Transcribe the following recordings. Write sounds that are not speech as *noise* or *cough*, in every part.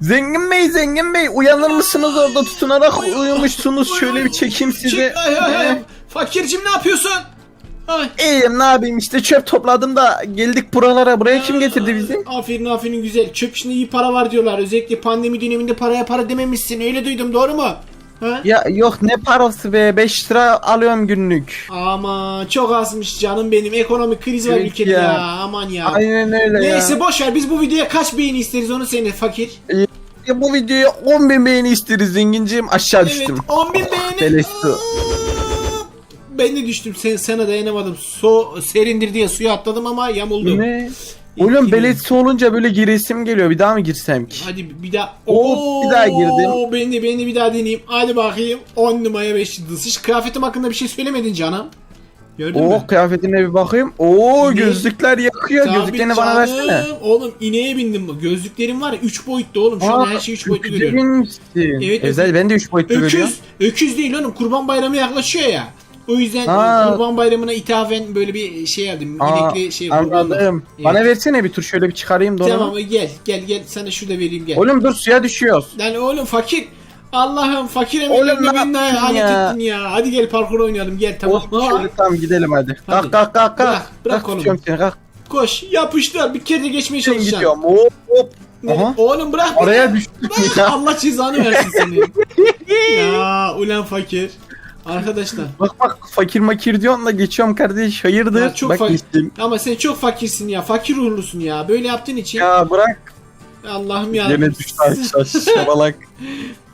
Zengin Bey, Zengin Bey uyanır mısınız orada tutunarak uyumuşsunuz. Şöyle bir çekeyim sizi. Çık, ay, ay, ay. Eh, Fakircim ne yapıyorsun? Ay. İyiyim ne yapayım işte çöp topladım da geldik buralara. Buraya kim getirdi bizi? Aferin aferin güzel. Çöp işinde iyi para var diyorlar. Özellikle pandemi döneminde paraya para dememişsin. Öyle duydum doğru mu? Ya yok ne parası be 5 lira alıyorum günlük. Ama çok azmış canım benim. Ekonomik kriz var Evet ülkede ya. ya. Aman ya. Aynen öyle Neyse ya. boş ver. Biz bu videoya kaç beğeni isteriz onu senin fakir. ya. Bu videoya 10 bin beğeni isteriz zenginciğim aşağı Evet düştüm. 10 bin beğeni. beleş su. Ben de düştüm. Sen, sana dayanamadım. Su serindir diye suya atladım ama yamuldum. Ne? Oğlum belediye olunca böyle giresim geliyor. Bir daha mı girsem ki? Hadi bir daha. Oo, bir daha girdim. Ben de, ben de bir daha deneyeyim. Hadi bakayım. 10 numara 5 yıldız. Hiç kıyafetim hakkında bir şey söylemedin canım. Gördün mü? Oh kıyafetine bir bakayım. Oo Ne? gözlükler yakıyor. Tabii Gözlüklerini bana canım. versene. Oğlum ineğe bindim bu. Gözlüklerim var ya 3 boyutlu oğlum. Şu an her şeyi 3 boyutlu görüyorum. görüyorum. Evet, Özel ben de 3 boyutlu görüyorum. Öküz. Öküz değil oğlum. Kurban bayramı yaklaşıyor ya. O yüzden Ha. kurban bayramına ithafen böyle bir şey yaptım. Aa, İnekli şey anladım. Evet. Bana versene bir tur şöyle bir çıkarayım da onu. Tamam gel gel gel sana şurada vereyim gel. Oğlum dur suya düşüyoruz. Lan oğlum fakir. Allah'ım fakir emeğini ne halet ya? ettin ya. Hadi gel parkur oynayalım gel tamam. Oh, şöyle tamam gidelim hadi. Hadi. Kalk kalk kalk kalk. Bırak, bırak Kalk, oğlum. seni kalk. Koş yapıştır bir kere geçmeye Ben çalışacağım. gidiyorum. Hop hop. Ne- Aha. Oğlum bırak beni. Oraya düştüm ya. Allah cezanı versin seni. *laughs* ya ulan fakir. Arkadaşlar Bak bak fakir makir diyorsun da geçiyorum kardeş hayırdır. Ya çok bak fa- geçtim. ama sen çok fakirsin ya. Fakir uğurlusun ya. Böyle yaptığın için Ya bırak. Allah'ım ya. Yine düştü aşağı *laughs* şabalak.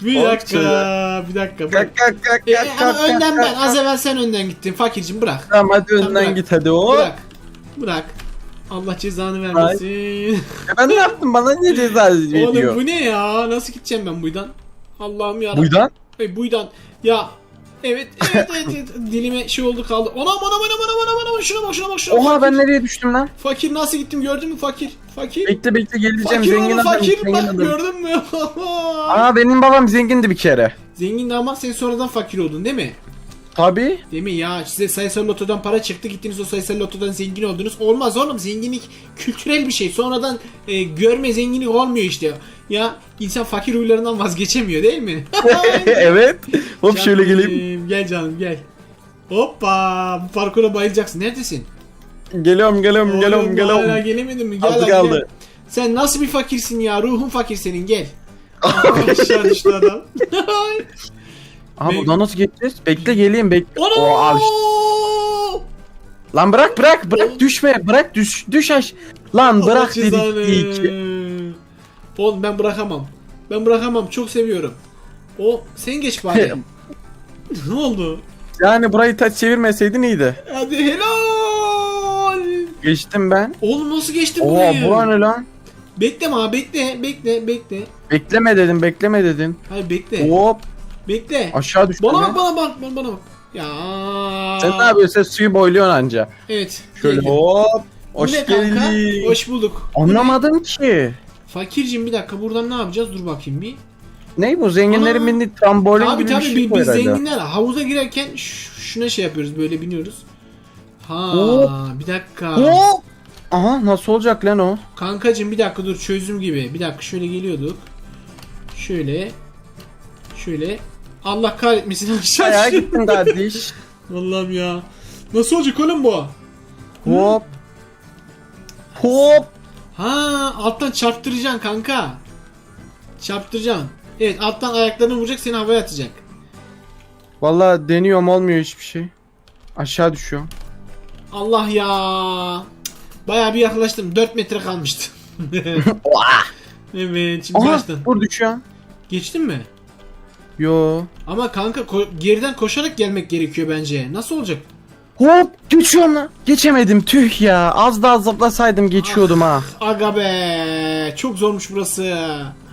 bir Oğlum dakika, bir dakika. Bak. Kalk kalk kalk E, kalk ama kalk. önden kalk, ben. kalk. Az evvel sen önden gittin. Fakircim bırak. Tamam hadi önden bırak. git hadi o. Bırak. Bırak. Allah cezanı vermesin. Ben ne yaptım bana niye ceza *laughs* Oğlum veriyor? bu ne ya? Nasıl gideceğim ben buydan? Allah'ım ya. Buydan? Ay, buydan. Ya Evet, evet, evet, evet. *laughs* Dilime şey oldu kaldı. Anam anam anam anam anam anam şuna bak şuna bak şuna bak. Oha ben fakir. nereye düştüm lan? Fakir nasıl gittim gördün mü fakir? Fakir. Bekle bekle geleceğim Fakir zengin oğlum adam. fakir zengin bak adam. gördün mü? *laughs* Aa benim babam zengindi bir kere. Zengin ama sen sonradan fakir oldun değil mi? Tabi. Değil mi ya size sayısal lotodan para çıktı gittiniz o sayısal lotodan zengin oldunuz. Olmaz oğlum zenginlik kültürel bir şey. Sonradan e, görme zenginlik olmuyor işte. Ya insan fakir huylarından vazgeçemiyor değil mi? *laughs* evet. Hop şöyle Canım geleyim. benim, Gel canım gel. Hoppa bu parkura bayılacaksın. Neredesin? Geliyorum geliyorum Oğlum, geliyorum Hala geliyorum. gelemedin mi? Gel hadi kaldı. gel. Sen nasıl bir fakirsin ya? Ruhun fakir senin gel. *laughs* Aşağı düştü adam. *laughs* Ben- buradan nasıl geçeceğiz? Bekle geleyim bekle. Ana! Oo, al işte. Lan bırak bırak bırak düşme bırak düş düş aş. Lan bırak dedik iyi ki. Oğlum ben bırakamam. Ben bırakamam. Çok seviyorum. O sen geç bari. *laughs* ne oldu? Yani burayı taç çevirmeseydin iyiydi. Hadi helal. Geçtim ben. Oğlum nasıl geçtin Oo burayı? bura ne lan? Bekleme abi bekle bekle bekle. Bekleme dedim bekleme dedin. Hayır bekle. Hop Bekle. aşağı düştüm Bana bak bana bak bana, bana bak. Ya. Sen ne yapıyorsun? Sen suyu boyluyorsun anca. Evet. Şöyle hop. Bu Hoş geldin. Hoş bulduk. Bu? Anlamadım ki. Fakircim bir dakika buradan ne yapacağız? Dur bakayım bir. Ne bu zenginlerin Ana. bindiği trambolin Abi gibi bir tabii şey biz, bu biz herhalde. zenginler havuza girerken ş- şuna şey yapıyoruz böyle biniyoruz. Ha Hop. bir dakika. Hop. Aha nasıl olacak lan o? Kankacım bir dakika dur çözdüm gibi. Bir dakika şöyle geliyorduk. Şöyle. Şöyle. Allah kahretmesin *laughs* aşağı Ayağa düştüm. gittin kardeş. *laughs* Allah'ım ya. Nasıl olacak oğlum bu? Hop. Hop. Ha alttan çarptıracaksın kanka. Çarptıracaksın. Evet alttan ayaklarını vuracak seni havaya atacak. Vallahi deniyorum olmuyor hiçbir şey. Aşağı düşüyorum. Allah ya. Bayağı bir yaklaştım. 4 metre kalmıştı. *laughs* evet şimdi Aha kaçtın. dur düşüyorum. Geçtin mi? Yo. Ama kanka ko- geriden koşarak gelmek gerekiyor bence. Nasıl olacak? Hop geçiyorum lan. Geçemedim tüh ya. Az daha zıplasaydım geçiyordum ha. Aga be. Çok zormuş burası.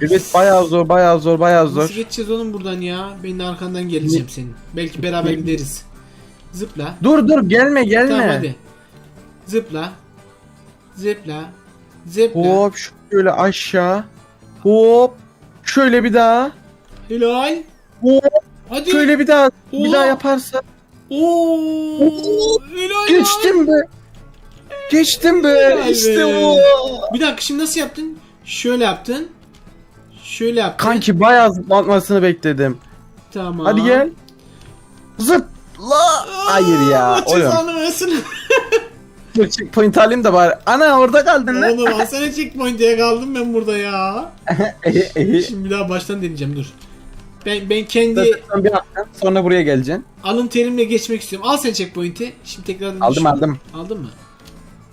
Evet bayağı zor bayağı zor bayağı zor. Nasıl geçeceğiz oğlum buradan ya? Ben de arkandan geleceğim senin. Belki beraber gideriz. Zıpla. Dur dur gelme gelme. Tamam hadi. Zıpla. Zıpla. Zıpla. Hop şöyle aşağı. Hop. Şöyle bir daha. Helal. Hop. Hadi. Şöyle bir daha. Bir Oha. daha yaparsa. Oo. Helal. Geçtim be. Geçtim be. Helal İşte be. bu. Bir dakika şimdi nasıl yaptın? Şöyle yaptın. Şöyle yap. Kanki bayağı zıplatmasını bekledim. Tamam. Hadi gel. Zıpla. Hayır ya. Allah Oğlum. cezanı versin. *laughs* Dur checkpoint alayım da bari. Ana orada kaldın lan. Oğlum Hasan'a checkpoint'e kaldım ben burada ya. *laughs* Şimdi bir daha baştan deneyeceğim dur. Ben ben kendi bir hafta sonra buraya geleceksin. alın terimle geçmek istiyorum. Al sen checkpoint'i. Şimdi tekrardan Aldım düşün. aldım. Aldın mı?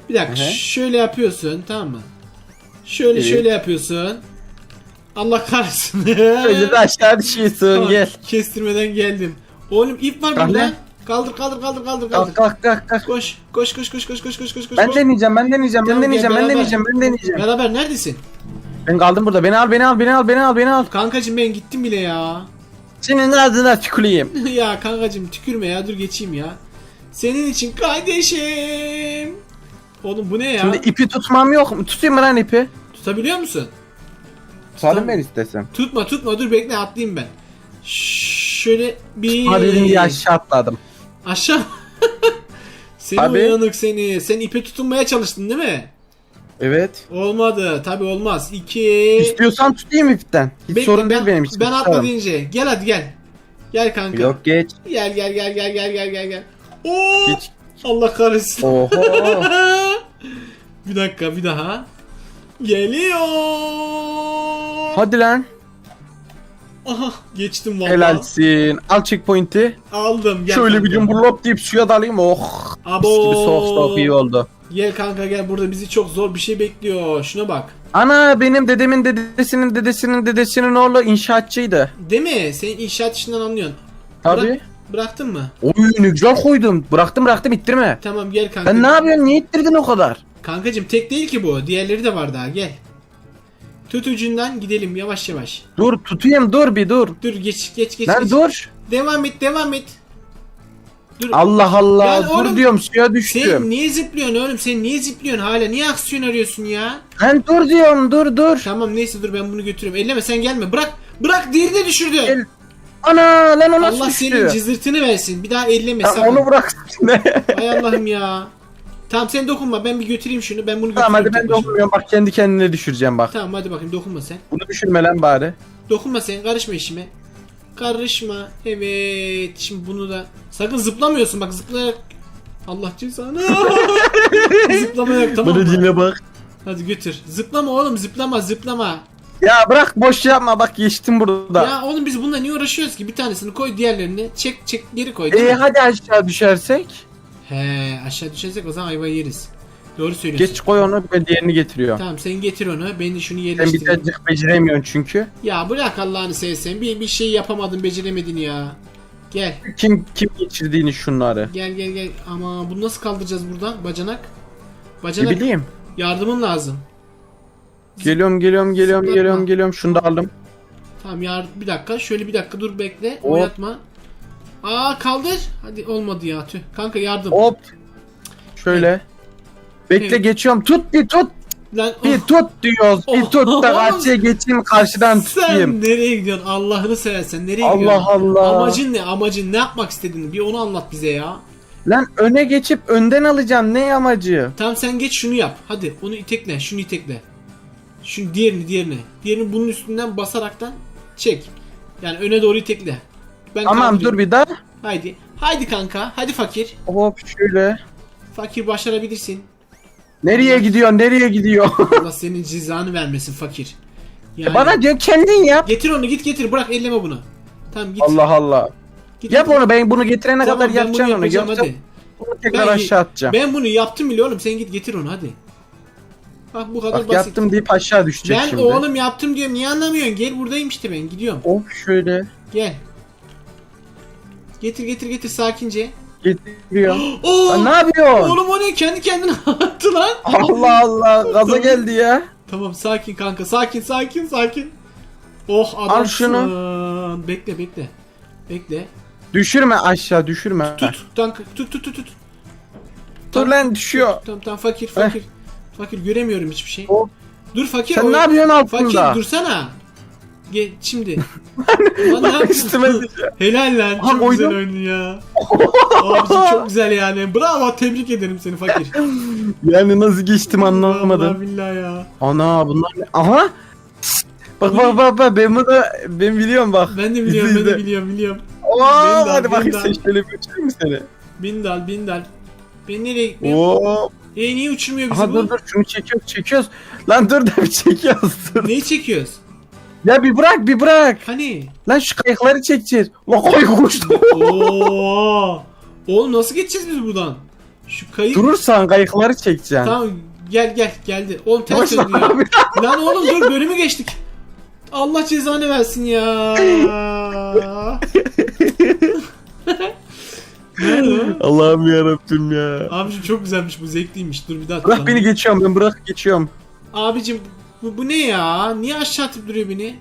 Bir dakika Hı hı. şöyle yapıyorsun tamam mı? Şöyle Evet. şöyle yapıyorsun. Allah kahretsin. Öyle de aşağı düşüyorsun Tamam, gel. Kestirmeden geldim. Oğlum ip var Kalk burada. lan. Kaldır kaldır kaldır kaldır kaldır. Kalk kalk kalk kalk. Koş koş koş koş koş koş koş koş koş. Ben koş. deneyeceğim ben deneyeceğim ben Tamam, gel deneyeceğim ben beraber. deneyeceğim ben deneyeceğim. Beraber neredesin? Ben kaldım burada beni al beni al beni al beni al beni al. Kankacım ben gittim bile ya. Senin ağzına tüküreyim. *laughs* ya kankacım tükürme ya dur geçeyim ya. Senin için kardeşim. Oğlum bu ne ya? Şimdi ipi tutmam yok mu? Tutayım mı lan ipi? Tutabiliyor musun? Tutalım ben istesem. Tutma tutma dur bekle atlayayım ben. Şöyle bir... Hadi dedim diye aşağı atladım. Aşağı. *laughs* seni Abi. uyanık seni. Sen ipe tutunmaya çalıştın değil mi? Evet. Olmadı. Tabi olmaz. İki. İstiyorsan tutayım ipten. Hiç Bekle, sorun ben, değil benim için. Ben atla Tutarım. deyince. Gel hadi gel. Gel kanka. Yok geç. Gel gel gel gel gel gel gel gel. Oo! Geç. Allah kahretsin. Oho. *laughs* bir dakika bir daha. Geliyor. Hadi lan. Aha geçtim vallahi. Helalsin. Al checkpoint'i. Aldım. Gel Şöyle kanka. bir cumburlop deyip suya dalayım. Oh. Abo. Mis gibi soğuk soğuk iyi oldu. Gel kanka gel burada bizi çok zor bir şey bekliyor. Şuna bak. Ana benim dedemin dedesinin dedesinin dedesinin oğlu inşaatçıydı. Değil mi? Sen inşaat işinden anlıyorsun. Tabii. Bırak- bıraktın mı? Oy ne güzel koydum. Bıraktım bıraktım ittirme. Tamam gel kanka. Sen ne yapıyorsun? Niye ittirdin o kadar? Kankacım tek değil ki bu. Diğerleri de var daha gel. Tut ucundan gidelim yavaş yavaş. Dur tutayım dur bir dur. Dur geç geç geç. Lan geç. dur. Devam et devam et. Dur. Allah Allah. Yani dur oğlum, diyorum suya Sen düştüm. niye zıplıyorsun oğlum? Sen niye zıplıyorsun hala? Niye aksiyon arıyorsun ya? Ben dur diyorum dur dur. Tamam neyse dur ben bunu götürüyorum. Elleme sen gelme. Bırak. Bırak diğerini düşürdü. El- Ana lan o nasıl Allah düştü? senin cızırtını versin. Bir daha elleme Ya sakın. onu bırak. *laughs* Hay Allah'ım ya. Tamam sen dokunma. Ben bir götüreyim şunu. Ben bunu tamam hadi ben dokunmuyorum bak kendi kendine düşüreceğim bak. Tamam hadi bakayım dokunma sen. Bunu düşürme lan bari. Dokunma sen. Karışma işime. Karışma. Evet. Şimdi bunu da sakın zıplamıyorsun bak zıplayarak Allah cezanı. *laughs* zıplamayarak tamam Bunu mı? dinle bak. Hadi götür. Zıplama oğlum zıplama zıplama. Ya bırak boş yapma bak geçtim burada. Ya oğlum biz bununla niye uğraşıyoruz ki? Bir tanesini koy diğerlerini. Çek çek geri koy değil E mi? hadi aşağı düşersek. He aşağı düşersek o zaman ayvayı yeriz. Doğru söylüyorsun. Geç koy onu ben diğerini getiriyorum. Tamam sen getir onu. Ben de şunu Sen yerleştireyim. tacık beceremiyorsun çünkü. Ya bırak Allah'ını seversen. Bir, bir şey yapamadın beceremedin ya. Gel. Kim kim geçirdiğini şunları. Gel gel gel. Ama bunu nasıl kaldıracağız buradan? Bacanak. Ne Bacanak bileyim. yardımın lazım. Geliyorum geliyorum geliyorum Zıplatma. geliyorum geliyorum şunu da aldım. Tamam yar bir dakika. Şöyle bir dakika dur bekle. Hop. Oynatma. Aa kaldır. Hadi olmadı ya tüh. Kanka yardım. Hop. Şöyle. Bekle geçiyorum. Tut bir tut. Lan Bir oh, tut diyoruz. Bir Oh. tut da karşıya geçeyim karşıdan tutayım. sen nereye gidiyorsun? Allah'ını seversen nereye Allah gidiyorsun? Allah. Amacın ne? Amacın ne yapmak istedin? Bir onu anlat bize ya. Lan öne geçip önden alacağım. Ne amacı? Tamam sen geç şunu yap. Hadi onu itekle. Şunu itekle. Şunu diğerini diğerini. Diğerini bunun üstünden basaraktan çek. Yani öne doğru itekle. Ben Tamam kaldırıyorum. dur bir daha. Haydi. Haydi kanka. Hadi fakir. Hop şöyle. Fakir başarabilirsin. Nereye gidiyor? Nereye gidiyor? *laughs* Allah *laughs* senin cezanı vermesin fakir. Yani- Bana diyor kendin yap. Getir onu git getir bırak elleme bunu. Tamam git. Allah Allah. Git, Yap git. onu ben bunu getirene Tamam, kadar ben yapacağım onu. yapacağım, hadi. Bunu tekrar Ben- aşağı atacağım. Ben bunu yaptım bile oğlum sen git getir onu hadi. Bak bu kadar Bak basit. yaptım deyip aşağı düşecek Ben şimdi. oğlum yaptım diyorum niye anlamıyorsun? Gel buradayım işte ben gidiyorum. Hop şöyle. Gel. Getir getir getir sakince. Getiriyor. Oo! *gasps* Lan ne yapıyorsun? Oğlum o ne? Kendi kendine *laughs* attı lan. Allah Allah *laughs* gaza geldi ya. Tamam sakin kanka sakin sakin sakin. Oh adamsın. Al şunu. Bekle bekle. Bekle. Düşürme aşağı düşürme. Tut kanka tut tut tut tut. Dur lan düşüyor. Tamam tamam fakir fakir. Fakir göremiyorum hiçbir şey. Hop. Dur fakir. Sen o- ne yapıyorsun altında? Fakir dursana. Gel şimdi. *laughs* Yapıyorsun? Üstüme. Helal lan. Aha, Çok koydum. güzel oynadın ya. *laughs* Abicim çok güzel yani. Bravo tebrik ederim seni fakir. Yani nasıl geçtim Allah anlamadım. billahi ya. Ana bunlar ne? Aha. Bak bak bak bak ben bunu ben biliyorum bak. Ben de biliyorum, ben de biliyorum, biliyorum. Oo, hadi bakayım sen şöyle bir uçurayım seni? Bindal, bindal. Ben nereye gitmiyorum? Oo. E niye uçurmuyor bizi Aha bu? dur dur şunu çekiyoruz çekiyoruz. Lan dur da bir çekiyoruz dur. Neyi çekiyoruz? Ya bir bırak bir bırak. Hani? Lan şu kayıkları çekeceğiz. Lan kayık uçtu. *laughs* Oo! Oğlum nasıl geçeceğiz biz buradan? Şu kayık... Durursan kayıkları çekeceksin. Tamam gel gel geldi. Oğlum ters döndü ya. abi. *laughs* Lan oğlum dur bölümü geçtik. Allah cezanı versin ya. *laughs* Allah'ım yarabbim ya. Abicim çok güzelmiş bu zevkliymiş. Dur bir daha Bırak beni geçiyorum ben bırak geçiyorum. Abicim bu, bu ne ya? Niye aşağı atıp duruyor beni?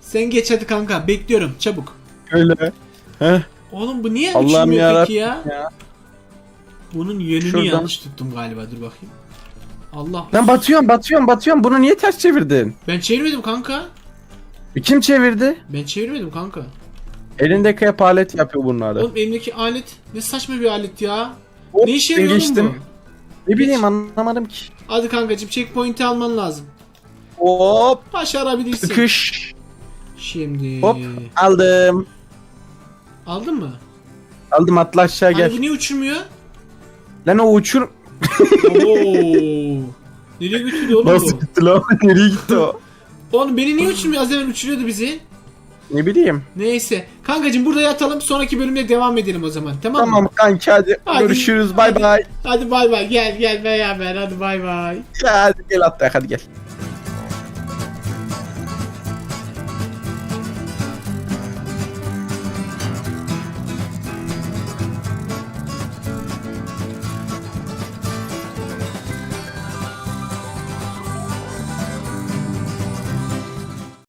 Sen geç hadi kanka. Bekliyorum çabuk. Öyle. Heh. Oğlum bu niye Allah'ım uçmuyor peki ya? ya. Bunun yönünü Şuradan. yanlış tuttum galiba. Dur bakayım. Allah. Lan batıyorum batıyorum batıyorum bunu niye ters çevirdin? Ben çevirmedim kanka. Kim çevirdi? Ben çevirmedim kanka. Elindeki hep alet yapıyor bunları. Oğlum elimdeki alet ne saçma bir alet ya. Hop, ne işe ben yarıyor bu? Ne bileyim anlamadım ki. Hadi kankacım checkpoint'i alman lazım. Hop Başarabilirsin. sıkış. Şimdi. Hop aldım. Aldın mı? Aldım atla aşağı Hani gel. bu niye uçurmuyor? Lan o uçur. Oo. *laughs* Nereye götürdü oğlum Nasıl bu? gitti lan? *laughs* Nereye gitti o? Oğlum beni niye uçurmuyor? Az evvel uçuruyordu bizi. Ne bileyim. Neyse. Kankacım burada yatalım. Sonraki bölümde devam edelim o zaman. Tamam, Tamam mı? kanki hadi. Hadi. Görüşürüz bay Hadi. bay. Hadi bay bay. Gel gel beraber. Hadi bay bay. Hadi gel atla hadi gel.